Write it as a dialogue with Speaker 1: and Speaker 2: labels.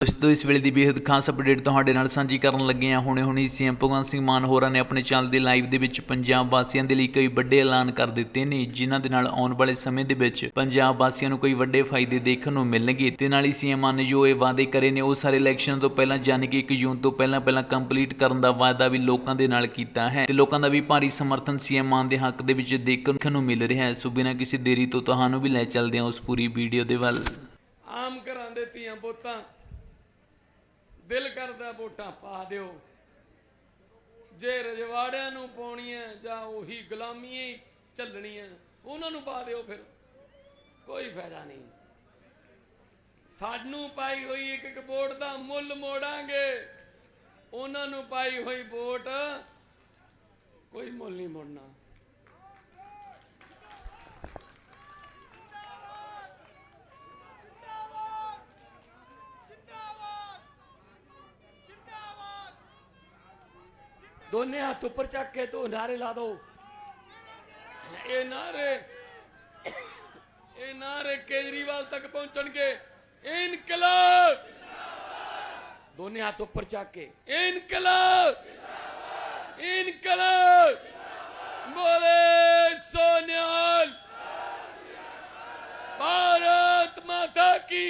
Speaker 1: ਦੋਸਤੋ ਇਸ ਵੇਲੇ ਦੀ ਬੇहद ਖਾਸ ਅਪਡੇਟ ਤੁਹਾਡੇ ਨਾਲ ਸਾਂਝੀ ਕਰਨ ਲੱਗੇ ਹਾਂ। ਹੁਣੇ ਹੁਣੇ ਸੀਐਮ ਭਗਵੰਤ ਸਿੰਘ ਮਾਨ ਹੋਰਾਂ ਨੇ ਆਪਣੇ ਚੈਨਲ ਦੇ ਲਾਈਵ ਦੇ ਵਿੱਚ ਪੰਜਾਬ ਵਾਸੀਆਂ ਦੇ ਲਈ ਕਈ ਵੱਡੇ ਐਲਾਨ ਕਰ ਦਿੱਤੇ ਨੇ, ਜਿਨ੍ਹਾਂ ਦੇ ਨਾਲ ਆਉਣ ਵਾਲੇ ਸਮੇਂ ਦੇ ਵਿੱਚ ਪੰਜਾਬ ਵਾਸੀਆਂ ਨੂੰ ਕਈ ਵੱਡੇ ਫਾਇਦੇ ਦੇਖਣ ਨੂੰ ਮਿਲਣਗੇ। ਤੇ ਨਾਲ ਹੀ ਸੀਐਮ ਮਾਨ ਨੇ ਜੋ ਇਹ ਵਾਅਦੇ ਕਰੇ ਨੇ, ਉਹ ਸਾਰੇ ਇਲੈਕਸ਼ਨ ਤੋਂ ਪਹਿਲਾਂ ਯਾਨੀ ਕਿ 1 ਜੂਨ ਤੋਂ ਪਹਿਲਾਂ ਪਹਿਲਾਂ ਕੰਪਲੀਟ ਕਰਨ ਦਾ ਵਾਅਦਾ ਵੀ ਲੋਕਾਂ ਦੇ ਨਾਲ ਕੀਤਾ ਹੈ। ਤੇ ਲੋਕਾਂ ਦਾ ਵੀ ਭਾਰੀ ਸਮਰਥਨ ਸੀਐਮ ਮਾਨ ਦੇ ਹੱਕ ਦੇ ਵਿੱਚ ਦੇਖਣ ਨੂੰ ਮਿਲ ਰਿਹਾ ਹੈ। ਸੋ ਬਿਨਾਂ ਕਿਸੇ ਦੇਰੀ ਤੋਂ ਤੁਹਾਨੂੰ ਵੀ ਲੈ ਚੱਲਦੇ ਹਾਂ ਉਸ ਪੂਰੀ ਵੀਡੀਓ ਦੇ ਵੱਲ।
Speaker 2: ਆਮ ਘਰਾਂ ਦੇ ਧੀਆਂ ਪੁੱਤਾਂ ਦਿਲ ਕਰਦਾ ਵੋਟਾਂ ਪਾ ਦਿਓ। ਜੇ ਰਜਵਾੜਿਆਂ ਨੂੰ ਪਾਉਣੀਆਂ ਜਾਂ ਉਹੀ ਗੁਲਾਮੀਆਂ ਹੀ ਚੱਲਣੀਆਂ ਉਹਨਾਂ ਨੂੰ ਪਾ ਦਿਓ ਫਿਰ। ਕੋਈ ਫਾਇਦਾ ਨਹੀਂ। ਸਾਨੂੰ ਪਾਈ ਹੋਈ ਇੱਕ ਇੱਕ ਵੋਟ ਦਾ ਮੁੱਲ ਮੋੜਾਂਗੇ। ਉਹਨਾਂ ਨੂੰ ਪਾਈ ਹੋਈ ਵੋਟ, ਕੋਈ ਮੁੱਲ ਨਹੀਂ ਮੋੜਨਾ। दोनों हाथ उपर चक के तो नारे ला दो। ए नारे ए नारे केजरीवाल तक पहुंचन के इनकलाब! दोनों हाथ उपर चक के। इनकलाब! इनकलाब! बोले सोनियाल, भारत माता की